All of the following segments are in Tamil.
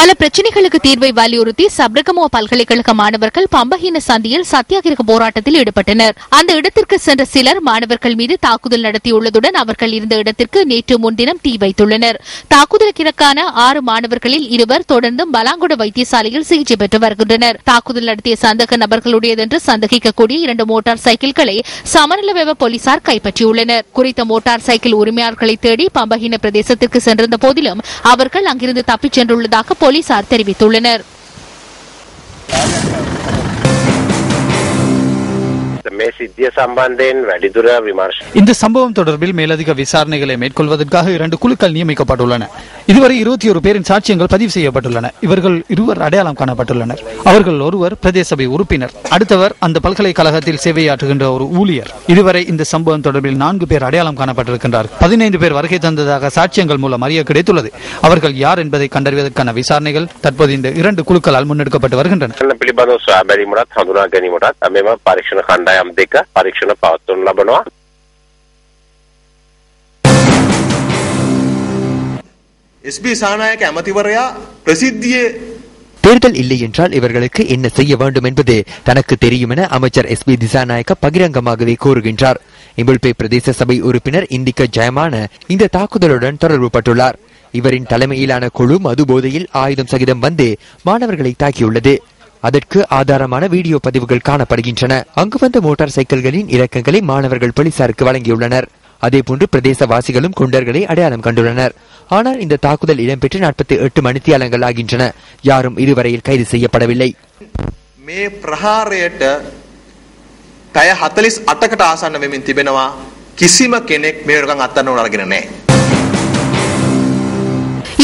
பல பிரச்சனைகளுக்கு தீர்வை வலியுறுத்தி சப்ரகமோ பல்கலைக்கழக மாணவர்கள் பம்பஹீன சந்தியில் சத்தியாகிரக போராட்டத்தில் ஈடுபட்டனர். அந்த இடத்திற்கு சென்ற சிலர் மாணவர்கள் மீது தாக்குதல் நடத்தியுள்ளதுடன் அவர்கள் இருந்த இடத்திற்கு நேற்று முன்தினம் தீ வைத்துள்ளனர். தாக்குதலுக்கிற்கான ஆறு மாணவர்களில் இருவர் தொடர்ந்து பலாங்குட வைத்தியசாலையில் சிகிச்சை பெற்று வருகின்றனர். தாக்குதல் நடத்திய சந்தக நபர்களுடையதென்று சந்தேகிக்கக்கூடிய இரண்டு மோட்டார் சைக்கிள்களை சமநலவெவ போலீசார் கைப்பற்றியுள்ளனர். குறித்த மோட்டார் சைக்கிள் உரிமையாளர்களை தேடி பம்பஹீன பிரதேசத்திற்கு சென்றிருந்த போதிலும் அவர்கள் அங்கிருந்து தப்பிச் சென்றுள்ளதாக போலீசார் தெரிவித்துள்ளனர் මේ සිද්ධිය සම්බන්ධයෙන් වැඩිදුර විමර්ශ இந்த சம்பவம் தொடர்பில் மேலதிக விசாரணைகளை மேற்கொள்வதற்காக இரண்டு குழுக்கள் நியமிக்கப்பட்டுள்ளன இதுவரை இருபத்தி ஒரு பேரின் சாட்சியங்கள் பதிவு செய்யப்பட்டுள்ளன இவர்கள் இருவர் அடையாளம் காணப்பட்டுள்ளனர் அவர்கள் ஒருவர் பிரதேச சபை உறுப்பினர் அடுத்தவர் அந்த பல்கலைக்கழகத்தில் சேவையாற்றுகின்ற ஒரு ஊழியர் இதுவரை இந்த சம்பவம் தொடர்பில் நான்கு பேர் அடையாளம் காணப்பட்டிருக்கின்றார் பதினைந்து பேர் வருகை தந்ததாக சாட்சியங்கள் மூலம் அறிய கிடைத்துள்ளது அவர்கள் யார் என்பதை கண்டறிவதற்கான விசாரணைகள் தற்போது இந்த இரண்டு குழுக்களால் முன்னெடுக்கப்பட்டு வருகின்றன න්න පිළිබඳව සොයා බැලීමටත් හඳුනා ගැනීමටත් මෙම පරීක්ෂණ කණ්ඩායම් දෙක පරීක්ෂණ පවත්වනු ලබනවා எஸ்பி சாநாயக் அமதிவரையா பிரசித்தியே. தேர்தல் இல்லை என்றால் இவர்களுக்கு என்ன செய்ய வேண்டும் என்பது தனக்கு தெரியும் என அமைச்சர் எஸ் பி திசாநாயக்க பகிரங்கமாகவே கூறுகின்றார். இம்பிள்பே பிரதேச சபை உறுப்பினர் இந்திக்க ஜெயமான இந்த தாக்குதலுடன் தொடர்பு பட்டுள்ளார். இவரின் தலைமையிலான குழு மது போதையில் ஆயுதம் சகிதம் வந்து மாணவர்களை தாக்கியுள்ளது. அதற்கு ஆதாரமான வீடியோ பதிவுகள் காணப்படுகின்றன. அங்கு வந்த மோட்டார் சைக்கிள்களின் இறக்கங்களை மாணவர்கள் போலீசாருக்கு வழங்கியுள்ளனர். அதேபோன்று பிரதேசவாசிகளும் குண்டர்களை அடையாளம் கண்டுள்ளனர் ஆனால் இந்த தாக்குதல் இடம்பெற்று நாற்பத்தி எட்டு மணித்தியாலங்கள் ஆகின்றன யாரும் இதுவரையில் கைது செய்யப்படவில்லை මේ ප්‍රහාරයට පැය හතලිස් අටකට ආසන්න වෙමින් තිබෙනවා කිසිම කෙනෙක් මේකන් අත්තන්න අරගෙන නෑ.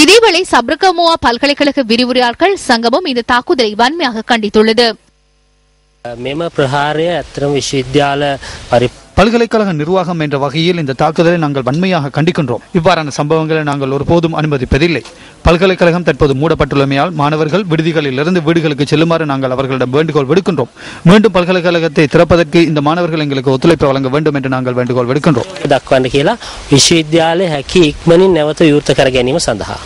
இதேவேளை சப்ரகமுவா பல்கலைக்கழக விரிவுரையாளர்கள் சங்கமும் இந்த தாக்குதலை வன்மையாக கண்டித்துள்ளது මෙම ප්‍රහාරය ඇත්තරම විශ්වවිද්‍යාල පරි பல்கலைக்கழக நிர்வாகம் என்ற வகையில் இந்த தாக்குதலை நாங்கள் வன்மையாக கண்டிக்கின்றோம் இவ்வாறான சம்பவங்களை நாங்கள் ஒருபோதும் அனுமதிப்பதில்லை பல்கலைக்கழகம் தற்போது மூடப்பட்டுள்ளமையால் மாணவர்கள் விடுதிகளிலிருந்து வீடுகளுக்கு செல்லுமாறு நாங்கள் அவர்களிடம் வேண்டுகோள் விடுக்கின்றோம் மீண்டும் பல்கலைக்கழகத்தை திறப்பதற்கு இந்த மாணவர்கள் எங்களுக்கு ஒத்துழைப்பு வழங்க வேண்டும் என்று நாங்கள் வேண்டுகோள் விடுக்கின்றோம் දක්වන්න කියලා විශ්වවිද්‍යාලය හැකි ඉක්මනින් නැවත විවෘත කර ගැනීම සඳහා.